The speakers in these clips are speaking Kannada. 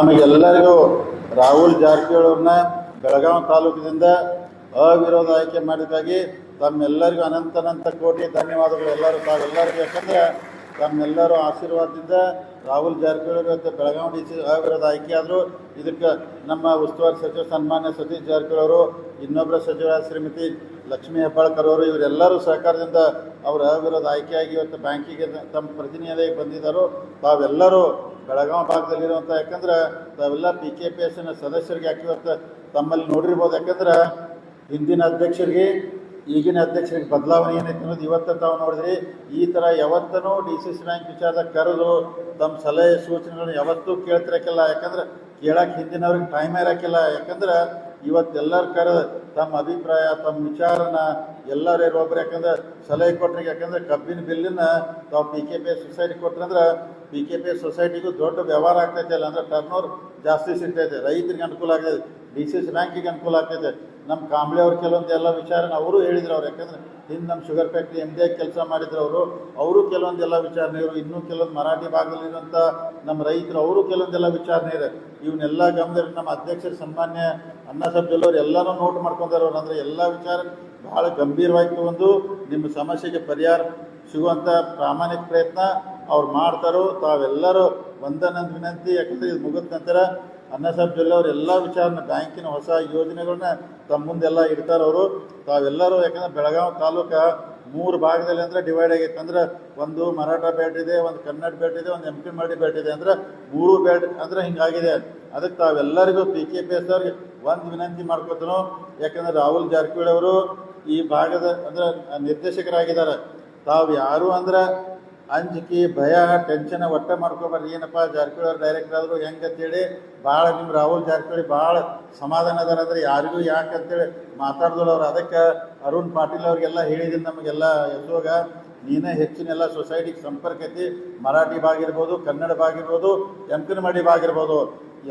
ನಮಗೆಲ್ಲರಿಗೂ ರಾಹುಲ್ ಜಾರಕಿಹೊಳಿ ಅವ್ರನ್ನ ಬೆಳಗಾವಿ ತಾಲೂಕಿನಿಂದ ಅವಿರೋಧ ಆಯ್ಕೆ ಮಾಡಿದ್ದಾಗಿ ತಮ್ಮೆಲ್ಲರಿಗೂ ಅನಂತ ಅನಂತ ಕೋಟಿ ಧನ್ಯವಾದಗಳು ಎಲ್ಲರೂ ತಾವೆಲ್ಲರಿಗೂ ಯಾಕಂದ್ರೆ ತಮ್ಮೆಲ್ಲರೂ ಆಶೀರ್ವಾದದಿಂದ ರಾಹುಲ್ ಜಾರಕಿಹೊಳಿ ಮತ್ತು ಬೆಳಗಾವಿ ಡಿ ಸಿ ಅವಿರೋಧ ಆಯ್ಕೆ ಆದರು ಇದಕ್ಕೆ ನಮ್ಮ ಉಸ್ತುವಾರಿ ಸಚಿವ ಸನ್ಮಾನ್ಯ ಸತೀಶ್ ಜಾರಕಿಹೊಳಿ ಅವರು, ಇನ್ನೊಬ್ಬರ ಸಚಿವ ಶ್ರೀಮತಿ ಲಕ್ಷ್ಮೀ ಹೆಬ್ಬಾಳ್ಕರ್ ಅವರು, ಇವರೆಲ್ಲರೂ ಸಹಕಾರದಿಂದ ಅವರ ಅವಿರೋಧ ಆಯ್ಕೆಯಾಗಿ ಇವತ್ತು ಬ್ಯಾಂಕಿಗೆ ತಮ್ಮ ಪ್ರತಿನಿಧಿಯಾಗಿ ಬಂದಿದ್ದರು. ತಾವೆಲ್ಲರೂ ಬೆಳಗಾವಿ ಭಾಗದಲ್ಲಿರುವಂಥ ಯಾಕಂದ್ರೆ ತಾವೆಲ್ಲ ಪಿ ಕೆ ಪಿ ಎಸ್ನ ಸದಸ್ಯರಿಗೆ ಯಾಕೆ ತಮ್ಮಲ್ಲಿ ನೋಡಿರ್ಬೋದು, ಯಾಕಂದ್ರೆ ಹಿಂದಿನ ಅಧ್ಯಕ್ಷರಿಗೆ, ಈಗಿನ ಅಧ್ಯಕ್ಷರಿಗೆ ಬದಲಾವಣೆ ಏನೈತೆ ಅನ್ನೋದು ಇವತ್ತು ತಾವು ನೋಡಿದ್ರಿ. ಈ ಥರ ಯಾವತ್ತೂ ಡಿ ಸಿ ಸಿ ಬ್ಯಾಂಕ್ ವಿಚಾರದಾಗ ಕರೆದು ತಮ್ಮ ಸಲಹೆ ಸೂಚನೆಗಳನ್ನ ಯಾವತ್ತೂ ಕೇಳ್ತಿರಕ್ಕಿಲ್ಲ. ಯಾಕಂದ್ರೆ ಕೇಳಕ್ಕೆ ಹಿಂದಿನವ್ರಿಗೆ ಟೈಮ್ ಇರೋಕ್ಕಿಲ್ಲ. ಯಾಕಂದ್ರೆ ಇವತ್ತೆಲ್ಲರ ಕರೆ ತಮ್ಮ ಅಭಿಪ್ರಾಯ, ತಮ್ಮ ವಿಚಾರನ ಎಲ್ಲರೂ ಒಬ್ರು ಯಾಕಂದ್ರೆ ಸಲಹೆ ಕೊಟ್ರಿಗೆ, ಯಾಕಂದ್ರೆ ಕಬ್ಬಿನ ಬಿಲ್ಲಿನ ತಾವು ಪಿ ಕೆ ಪಿ ಸೊಸೈಟಿ ಕೊಟ್ರಂದ್ರೆ ಪಿ ಕೆ ಪಿ ಸೊಸೈಟಿಗೂ ದೊಡ್ಡ ವ್ಯವಹಾರ ಆಗ್ತೈತೆ ಅಲ್ಲ ಅಂದ್ರೆ ಟರ್ನ್ ಓವರ್ ಜಾಸ್ತಿ ಸಿಗ್ತೈತೆ. ರೈತರಿಗೆ ಅನುಕೂಲ ಆಗ್ತೈತೆ ಡಿ ಸಿ ಸಿ ಬ್ಯಾಂಕಿಗೆ ಅನುಕೂಲ ಆಗ್ತೈತೆ. ನಮ್ಮ ಕಾಂಬ್ಳೆ ಅವ್ರ ಕೆಲವೊಂದು ಎಲ್ಲ ವಿಚಾರನ ಅವರು ಹೇಳಿದ್ರು ಅವ್ರು, ಯಾಕಂದ್ರೆ ಹಿಂದೆ ನಮ್ಮ ಶುಗರ್ ಫ್ಯಾಕ್ಟ್ರಿ ಎಂ ಡಿ ಕೆಲಸ ಮಾಡಿದ್ರು ಅವರು ಅವರು ಕೆಲವೊಂದು ಎಲ್ಲ ವಿಚಾರಣೆ ಇವರು, ಇನ್ನೂ ಕೆಲವೊಂದು ಮರಾಠಿ ಭಾಗದಲ್ಲಿರುವಂಥ ನಮ್ಮ ರೈತರು ಅವರು ಕೆಲವೊಂದೆಲ್ಲ ವಿಚಾರಣೆ ಇದೆ ಇವನ್ನೆಲ್ಲ ಗಮನದಲ್ಲಿ ನಮ್ಮ ಅಧ್ಯಕ್ಷರು, ಸನ್ಮಾನ್ಯ ಅಣ್ಣ ಸಾಹೇಬ್ ಎಲ್ಲರೂ ನೋಟ್ ಮಾಡ್ಕೊಂಡಾರ ಅವ್ರು, ಅಂದರೆ ಎಲ್ಲ ವಿಚಾರ ಬಹಳ ಗಂಭೀರವಾಗಿ ತಗೊಂಡು ನಿಮ್ಮ ಸಮಸ್ಯೆಗೆ ಪರಿಹಾರ ಸಿಗುವಂಥ ಪ್ರಾಮಾಣಿಕ ಪ್ರಯತ್ನ ಅವ್ರು ಮಾಡ್ತಾರೋ ತಾವೆಲ್ಲರೂ ಒಂದನ್ನೊಂದು ವಿನಂತಿ, ಯಾಕಂದರೆ ಇದು ಮುಗಿದ ನಂತರ ಅನ್ನ ಅವ್ರು ಎಲ್ಲ ವಿಚಾರನ ಬ್ಯಾಂಕಿನ ಹೊಸ ಯೋಜನೆಗಳನ್ನ ತಮ್ಮ ಮುಂದೆಲ್ಲ ಇಡ್ತಾರೆ ಅವರು. ತಾವೆಲ್ಲರೂ ಯಾಕಂದ್ರೆ ಬೆಳಗಾವಿ ತಾಲೂಕ ಮೂರು ಭಾಗದಲ್ಲಿ ಅಂದ್ರೆ ಡಿವೈಡ್ ಆಗೈತೆ. ಅಂದ್ರೆ ಒಂದು ಮರಾಠ ಬೇಟ್ ಇದೆ, ಒಂದು ಕನ್ನಡ ಬೇಟ್ ಇದೆ, ಒಂದು ಎಂ ಪಿ ಮಾಡಿ ಬ್ಯಾಟ್ ಇದೆ. ಅಂದ್ರೆ ಮೂರು ಬೇಟ್ ಅಂದ್ರೆ ಹಿಂಗಾಗಿದೆ. ಅದಕ್ಕೆ ತಾವೆಲ್ಲರಿಗೂ ಪಿ ಕೆ ಪಿ ಎಸ್ ಅವ್ರಿಗೆ ಒಂದು ವಿನಂತಿ ಮಾಡ್ಕೊತನು. ಯಾಕಂದ್ರೆ ರಾಹುಲ್ ಜಾರಕಿಹೊಳಿ ಅವರು ಈ ಭಾಗದ ಅಂದ್ರೆ ನಿರ್ದೇಶಕರಾಗಿದ್ದಾರೆ. ತಾವು ಯಾರು ಅಂದ್ರೆ ಅಂಜಿಕೆ, ಭಯ ಟೆನ್ಷನ್ ಒಟ್ಟೆ ಮಾಡ್ಕೊಬಾರ್ದು. ಏನಪ್ಪ, ಜಾರಕಿಹೊಳಿ ಡೈರೆಕ್ಟರ್ ಆದರು ಹೆಂಗೆ ಅಂತೇಳಿ ಭಾಳ ನಿಮ್ಮ ರಾಹುಲ್ ಜಾರಕಿಹೊಳಿ ಭಾಳ ಸಮಾಧಾನ ಅದಾರ ಅಂದ್ರೆ ಯಾರಿಗೂ ಯಾಕೆ ಅಂತೇಳಿ ಮಾತಾಡ್ದವ್ರು ಅವ್ರು. ಅದಕ್ಕೆ ಅರುಣ್ ಪಾಟೀಲ್ ಅವ್ರಿಗೆಲ್ಲ ಹೇಳಿದ್ದೀನಿ ನಮಗೆಲ್ಲ ಯಶೋಗ, ನೀನೇ ಹೆಚ್ಚಿನ ಎಲ್ಲ ಸೊಸೈಟಿಗೆ ಸಂಪರ್ಕ ಐತಿ. ಮರಾಠಿ ಭಾಗ ಇರ್ಬೋದು, ಕನ್ನಡ ಭಾಗ ಇರ್ಬೋದು ಮಾಡಿ ಭಾಗ ಇರ್ಬೋದು.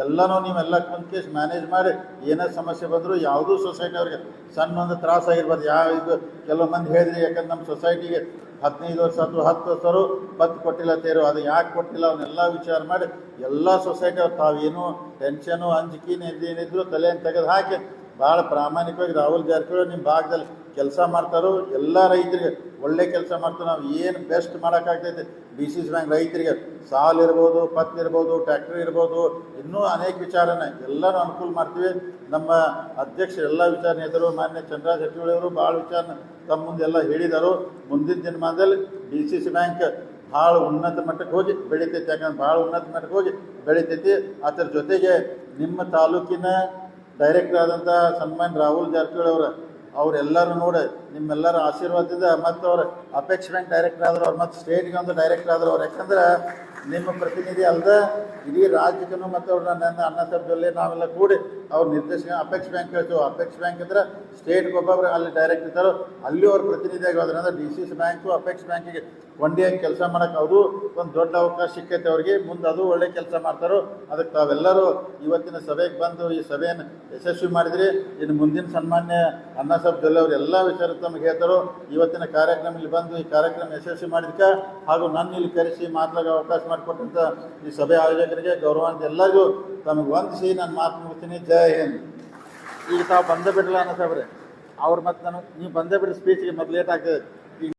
ಎಲ್ಲನೂ ನೀವೆಲ್ಲ ಕುಂತ್ಕೇಸ್ ಮ್ಯಾನೇಜ್ ಮಾಡಿ, ಏನೇ ಸಮಸ್ಯೆ ಬಂದರೂ ಯಾವುದೂ ಸೊಸೈಟಿ ಅವ್ರಿಗೆ ಸಣ್ಣ ಒಂದು ತ್ರಾಸ ಆಗಿರ್ಬೋದು. ಯಾವ ಇದು ಕೆಲವು ಮಂದಿ ಹೇಳಿದ್ರಿ ಯಾಕಂದ್ರೆ ನಮ್ಮ ಸೊಸೈಟಿಗೆ ಹದಿನೈದು ವರ್ಷ ಅಥವಾ ಹತ್ತು ವರ್ಷರು ಪತ್ತು ಕೊಟ್ಟಿಲ್ಲ ತೇರು, ಅದು ಯಾಕೆ ಕೊಟ್ಟಿಲ್ಲ ಅವನ್ನೆಲ್ಲ ವಿಚಾರ ಮಾಡಿ, ಎಲ್ಲ ಸೊಸೈಟಿ ಅವ್ರು ತಾವೇನು ಟೆನ್ಷನು ಅಂಜಿಕೆ ಏನಿದ್ರು ತಲೆಯನ್ನು ತೆಗೆದು ಹಾಕಿ ಭಾಳ ಪ್ರಾಮಾಣಿಕವಾಗಿ ರಾಹುಲ್ ಜಾರಕಿಹೊಳಿ ನಿಮ್ಮ ಭಾಗದಲ್ಲಿ ಕೆಲಸ ಮಾಡ್ತಾರೋ, ಎಲ್ಲ ರೈತರಿಗೆ ಒಳ್ಳೆ ಕೆಲಸ ಮಾಡ್ತಾರೆ, ನಾವು ಏನು ಬೆಸ್ಟ್ ಮಾಡೋಕ್ಕಾಗ್ತೈತೆ? ಡಿ ಸಿ ಸಿ ಬ್ಯಾಂಕ್ ರೈತರಿಗೆ ಸಾಲ ಇರ್ಬೋದು, ಪತ್ ಇರ್ಬೋದು ಟ್ಯಾಕ್ಟ್ರಿ ಇರ್ಬೋದು, ಇನ್ನೂ ಅನೇಕ ವಿಚಾರನ ಎಲ್ಲನೂ ಅನುಕೂಲ ಮಾಡ್ತೀವಿ. ನಮ್ಮ ಅಧ್ಯಕ್ಷರು ಎಲ್ಲ ವಿಚಾರ ನೇತರು ಮಾನ್ಯ ಚಂದ್ರ ಅವರು ಭಾಳ ವಿಚಾರನ ತಮ್ಮ ಮುಂದೆ ಎಲ್ಲ ಹೇಳಿದರು. ಮುಂದಿನ ದಿನಮಾನದಲ್ಲಿ ಡಿ ಸಿ ಸಿ ಬ್ಯಾಂಕ್ ಭಾಳ ಉನ್ನತ ಮಟ್ಟಕ್ಕೆ ಹೋಗಿ ಬೆಳಿತೈತಿ. ಯಾಕಂದ್ರೆ ಭಾಳ ಉನ್ನತ ಮಟ್ಟಕ್ಕೆ ಹೋಗಿ ಬೆಳಿತೈತಿ. ಅದರ ಜೊತೆಗೆ ನಿಮ್ಮ ತಾಲೂಕಿನ ಡೈರೆಕ್ಟರ್ ಆದಂಥ ಸನ್ಮಾನ್ ರಾಹುಲ್ ಜಾರಕಿಹೊಳಿ ಅವರು ಅವರೆಲ್ಲರೂ ನೋಡಿ, ನಿಮ್ಮೆಲ್ಲರ ಆಶೀರ್ವಾದದಿಂದ ಮತ್ತು ಅವ್ರು ಅಪೆಕ್ಸ್ ಬ್ಯಾಂಕ್ ಡೈರೆಕ್ಟರ್ ಆದ್ರು ಅವ್ರು, ಮತ್ತು ಸ್ಟೇಟ್ಗೆ ಒಂದು ಡೈರೆಕ್ಟರ್ ಆದ್ರು ಅವ್ರು. ಯಾಕಂದ್ರೆ ನಿಮ್ಮ ಪ್ರತಿನಿಧಿ ಅಲ್ಲದೆ ಇಡೀ ರಾಜ್ಯಕ್ಕೂ ಮತ್ತು ಅವ್ರು ನನ್ನ ಅಣ್ಣ ತಪ್ಪಲ್ಲಿ ನಾವೆಲ್ಲ ಕೂಡಿ ಅವ್ರ ನಿರ್ದೇಶಕ ಅಪೆಕ್ಸ್ ಬ್ಯಾಂಕ್ ಹೇಳ್ತೀವಿ. ಅಪೆಕ್ಸ್ ಬ್ಯಾಂಕ್ ಅಂದ್ರೆ ಸ್ಟೇಟ್ ಒಬ್ಬೊಬ್ಬರು ಅಲ್ಲಿ ಡೈರೆಕ್ಟ್ ಇರ್ತಾರೋ. ಅಲ್ಲಿ ಅವ್ರ ಪ್ರತಿನಿಧಿಯಾಗಿ ಹೋದ್ರೆ ಅಂದ್ರೆ D C C bank apex ಬ್ಯಾಂಕಿಗೆ ಕೊಂಡಿಯಾಗಿ ಕೆಲಸ ಮಾಡೋಕೆ ಅವರು ಒಂದು ದೊಡ್ಡ ಅವಕಾಶ ಸಿಕ್ಕೈತೆ ಅವ್ರಿಗೆ. ಮುಂದೆ ಅದು ಒಳ್ಳೆ ಕೆಲಸ ಮಾಡ್ತಾರೋ, ಅದಕ್ಕೆ ತಾವೆಲ್ಲರೂ ಇವತ್ತಿನ ಸಭೆಗೆ ಬಂದು ಈ ಸಭೆಯನ್ನು ಯಶಸ್ವಿ ಮಾಡಿದ್ರಿ. ಇನ್ನು ಮುಂದಿನ ಸನ್ಮಾನ್ಯ ಅನ್ನ ಜೊಲ್ಲೆ ಅವರು ಎಲ್ಲ ವಿಚಾರ ತಮಗೆ ಹೇಳ್ತಾರೋ, ಇವತ್ತಿನ ಕಾರ್ಯಕ್ರಮ ಇಲ್ಲಿ ಬಂದು ಈ ಕಾರ್ಯಕ್ರಮ ಯಶಸ್ವಿ ಮಾಡಿದ್ಕೆ ಹಾಗೂ ನನ್ನ ಇಲ್ಲಿ ಕರೆಸಿ ಮಾತಾಡೋ ಅವಕಾಶ ಮಾಡಿಕೊಟ್ಟಂತ ಈ ಸಭೆ ಆಯೋಜಕರಿಗೆ ಗೌರವಾಂತ ಎಲ್ಲರಿಗೂ ತಮಗೆ ವಂದಿಸಿ ನಾನು ಮಾತು ಮುಗಿಸ್ತೀನಿ. ಜೈ ಹಿಂದ್ ಈಗ ತಾವು ಬಂದೇ ಬಿಡಲ್ಲ ಅನ್ನೋ ಸಾಬ್ರೆ ಅವ್ರು ಮತ್ತೆ ನನಗೆ ನೀವು ಬಂದೇ ಬಿಡಿ ಸ್ಪೀಚ್ಗೆ ಮತ್ತೆ ಲೇಟ್ ಆಗ್ತದೆ.